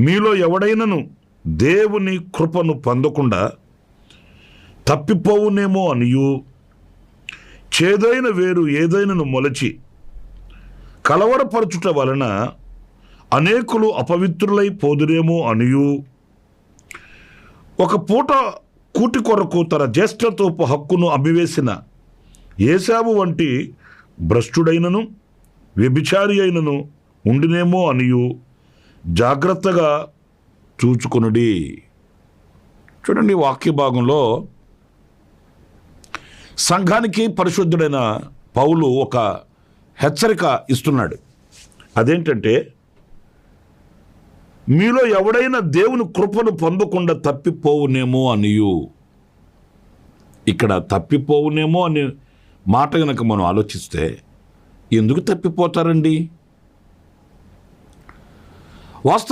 మీలో ఎవడైనను దేవుని కృపను పొందకుండా తప్పిపోవునేమో అనియు. చేదైన వేరు ఏదైనను మొలచి కలవరపరచుట వలన అనేకులు అపవిత్రులై పోదురేమో అనియు. ఒక పూట కూటి కొరకు తన జ్యేష్ఠతోపు హక్కును అమ్మివేసిన ఏసావు వంటి భ్రష్టుడైనను వ్యభిచారి అయినను ఉండినేమో అనియు. జాగ్రత్తగా చూచుకొనుడి. చూడండి వాక్య భాగంలో సంఘానికి పరిశుద్ధుడైన పౌలు ఒక హెచ్చరిక ఇస్తున్నాడు. అదేంటంటే మీలో ఎవడైనా దేవుని కృపను పొందకుండా తప్పిపోవునేమో అనియు. ఇక్కడ తప్పిపోవునేమో అని మాట గనక మనం ఆలోచిస్తే ఎందుకు తప్పిపోతారండి? వాస్తవ